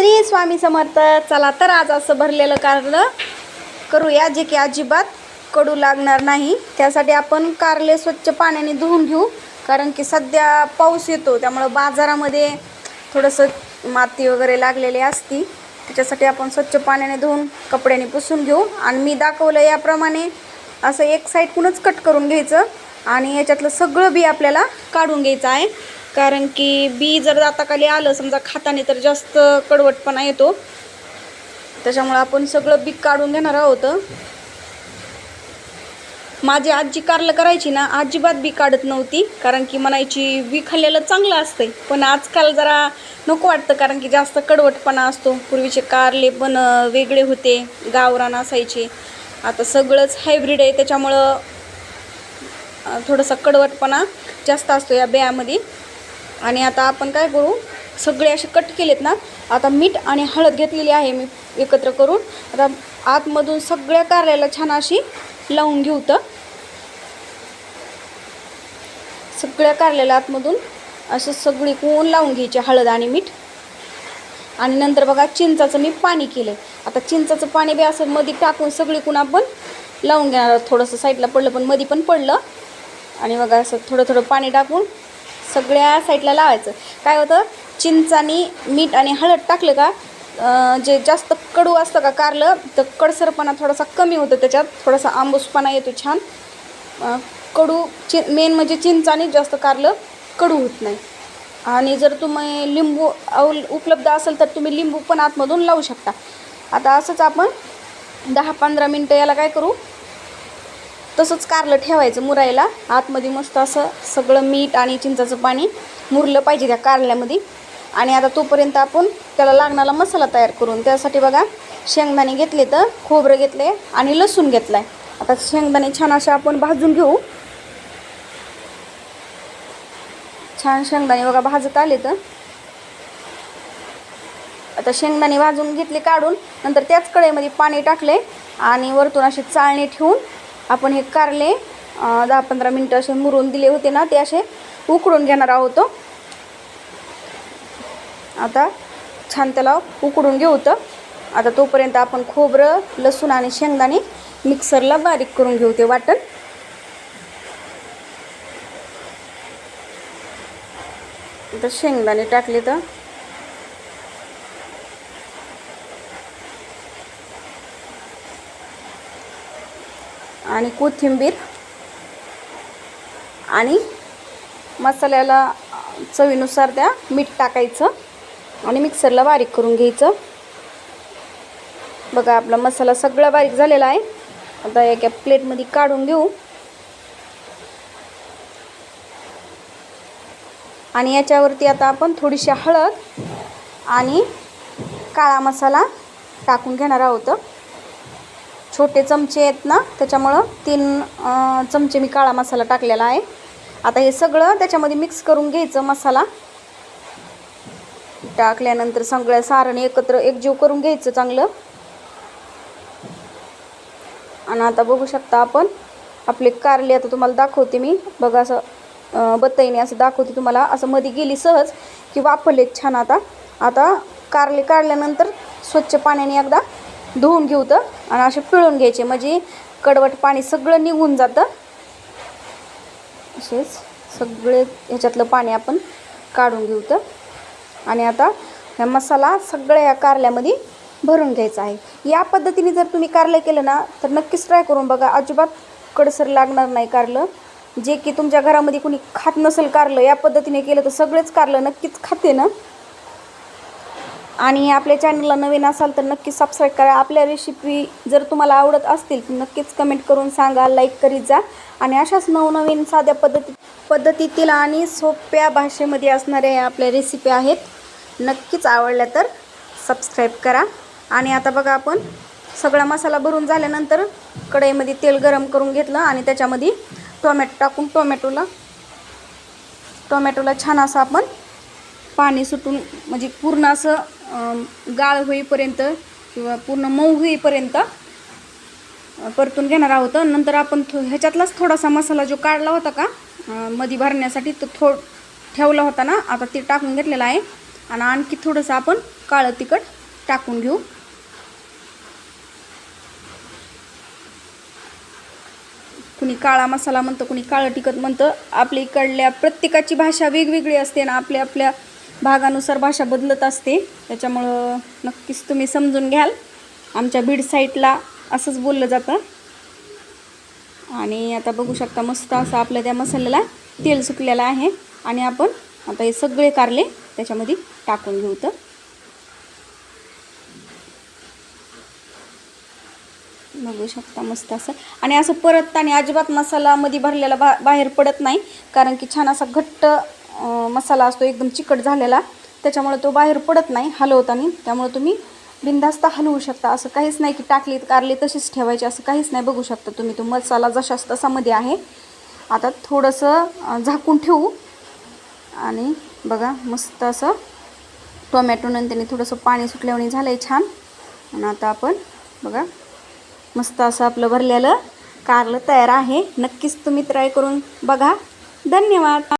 श्री स्वामी समर्थ चला तर आज असं भरलेलं कारलं करूया जे की अजिबात कडू लागणार नाही. त्यासाठी आपण कारले स्वच्छ पाण्याने धुवून घेऊ कारण की सध्या पाऊस येतो त्यामुळं बाजारामध्ये थोडंसं माती वगैरे लागलेली असती. त्याच्यासाठी आपण स्वच्छ पाण्याने धुवून कपड्याने पुसून घेऊ. आणि मी दाखवलं याप्रमाणे असं एक साईडकूनच कट करून घ्यायचं आणि याच्यातलं सगळं बी आपल्याला काढून घ्यायचं आहे. कारण की बी जर दाताखाली आलं समजा खाताने तर जास्त कडवटपणा येतो. त्याच्यामुळं आपण सगळं बी काढून घेणार आहोत. माझी आजी कारलं करायची ना अजिबात बी काढत नव्हती. कारण की म्हणायची बी खाल्लेलं चांगलं असतंय. पण आजकाल जरा नको वाटतं कारण की जास्त कडवटपणा असतो. पूर्वीचे कारले पण वेगळे होते गावरान असायचे. आता सगळंच हायब्रिड आहे त्याच्यामुळं थोडंसं थोडासा कडवटपणा जास्त असतो या बियामध्ये. आणि आता आपण काय करू? सगळे असे कट केलेत ना? आता मीठ आणि हळद घेतलेली आहे मी एकत्र करून. आता आतमधून सगळ्या कारल्याला छान अशी लावून घेऊ तर. सगळ्या कारल्याला आतमधून असं सगळी कोण लावून घ्यायची? हळद आणि मीठ. आणि नंतर बघा चिंचाचं मी पाणी केलं आता चिंचाचं पाणी बी असं मध्ये टाकून सगळीकून आपण लावून घेणार थोडंसं साईडला पडलं पण मध्ये पण पडलं. आणि बघा असं थोडं थोडं पाणी टाकून सगळ्या साईडला लावायचं. काय होतं? चिंचानी मीठ आणि हळद टाकलं का जे जास्त कडू असतं का कारलं तर कडसरपणा थोडासा कमी होतो त्याच्यात. थोडासा आंबूसपणा येतो छान. कडू चि मेन म्हणजे चिंच जास्त कारलं कडू होत नाही. आणि जर तुम्ही लिंबू अवल उपलब्ध असेल तर तुम्ही लिंबू पण आतमधून लावू शकता. आता असंच आपण दहा पंधरा मिनटं याला काय करू? तसंच कारलं ठेवायचं मुरायला. आतमध्ये मस्त असं सगळं मीठ आणि चिंचाचं पाणी मुरलं पाहिजे त्या कारल्यामध्ये. आणि आता तोपर्यंत आपण त्याला लागणारा मसाला तयार करून त्यासाठी बघा शेंगदाणे घेतले तर खोबरं घेतले आणि लसूण घेतला आहे आता शेंगदाणे छान असे आपण भाजून घेऊ. छान शेंगदाणे बघा भाजत आले तर. आता शेंगदाणे भाजून घेतले काढून नंतर त्याच कढईमध्ये पाणी टाकले आणि वरतून असे चाळणी ठेवून आपण हे कारले दहा पंधरा मिनटं असे मुरून दिले होते ना ते असे उकडून घेणार आहोत. आता छान त्याला उकडून घेऊ तर. आता तोपर्यंत आपण खोबरं लसूण आणि शेंगदाणे मिक्सरला बारीक करून घेऊ ते वाटण. आता शेंगदाणे टाकले तर आणि कोथिंबीर आणि मसाल्याला चवीनुसार त्या मीठ टाकायचं आणि मिक्सरला बारीक करून घ्यायचं. बघा आपला मसाला सगळा बारीक झालेला आहे. आता एका प्लेटमध्ये काढून घेऊ. आणि याच्यावरती आता आपण थोडीशी हळद आणि काळा मसाला टाकून घेणार आहोत. छोटे चमचे आहेत ना त्याच्यामुळं तीन चमचे मी काळा मसाला टाकलेला आहे. आता हे सगळं त्याच्यामध्ये मिक्स करून घ्यायचं मसाला. टाकल्यानंतर सगळ्या सारण एकत्र एकजीव करून घ्यायचं चांगलं. आणि आता बघू शकता आपण आपले कारले आता तुम्हाला दाखवते मी. बघा असं अं, बत्ताईने असं दाखवते तुम्हाला. असं मध्ये गेली सहज की वापरलेत छान आता. आता कारले काढल्यानंतर स्वच्छ पाण्याने एकदा धुवून घेऊ तर आणि असे पिळून घ्यायचे. म्हणजे कडवट पाणी सगळं निघून जातं. असेच सगळे ह्याच्यातलं पाणी आपण काढून घेऊ तर. आणि आता ह्या मसाला सगळ्या या कारल्यामध्ये भरून घ्यायचा आहे. या पद्धतीने जर तुम्ही कारलं केलं ना तर नक्कीच ट्राय करून बघा. अजिबात कडसर लागणार नाही कारलं. जे की तुमच्या घरामध्ये कुणी खात नसेल कारलं या पद्धतीने केलं तर सगळेच कारलं नक्कीच खाते ना. आणि आपल्या चॅनलला नवीन असाल तर नक्की सबस्क्राईब करा. आपल्या रेसिपी जर तुम्हाला आवडत असतील तर नक्कीच कमेंट करून सांगा लाईक करीत जा. आणि अशाच नवनवीन साध्या पद्धती पद्धतीतील आणि सोप्या भाषेमध्ये असणाऱ्या या आपल्या रेसिपी आहेत नक्कीच आवडल्या तर सबस्क्राईब करा. आणि आता बघा आपण सगळा मसाला भरून झाल्यानंतर कढईमध्ये तेल गरम करून घेतलं आणि त्याच्यामध्ये टोमॅटो टाकून टोमॅटोला टोमॅटोला छान असं आपण पाणी सुटून म्हणजे पूर्ण असं गाळ होईपर्यंत किंवा पूर्ण मऊ होईपर्यंत परतून घेणार आहोत. नंतर आपण थो ह्याच्यातलाच थोडासा मसाला जो काढला होता का मधी भरण्यासाठी तो थो ठेवला होता ना आता ते टाकून घेतलेला आहे. आणि आणखी थोडंसं आपण काळं तिखट टाकून घेऊ. कुणी काळा मसाला म्हणतं कुणी काळं तिखट म्हणतं. आपल्या इकडल्या प्रत्येकाची भाषा वेगवेगळी असते ना आपल्या आपल्या भागानुसार भाषा बदलत असते. त्याच्यामुळं नक्कीच तुम्ही समजून घ्याल. आमच्या बीड साईडला असंच बोललं जातं. आणि आता बघू शकता मस्त असं आपल्या त्या मसाल्याला तेल सुकलेलं आहे. आणि आपण आता हे सगळे कारले त्याच्यामध्ये टाकून घेऊ तर. बघू शकता मस्त असं. आणि असं परत आणि अजिबात मसाला मध्ये भरलेला बा बाहेर पडत नाही. कारण की छान असा घट्ट मसाला असतो एकदम चिकट झालेला त्याच्यामुळे तो बाहेर पडत नाही हलवताना. त्यामुळे तुम्ही बिनधास्त हलवू शकता. असं काहीच नाही की टाकली कारली तशीच ठेवायची असं काहीच नाही. बघू शकता तुम्ही तो मसाला जशाच तसामध्ये आहे. आता थोडंसं झाकून ठेवू. आणि बघा मस्त असं टोमॅटो नंतर थोडंसं पाणी सुटल्याने झालं आहे छान. आणि आता आपण बघा मस्त असं आपलं भरलेलं कारलं तयार आहे. नक्कीच तुम्ही ट्राय करून बघा. धन्यवाद!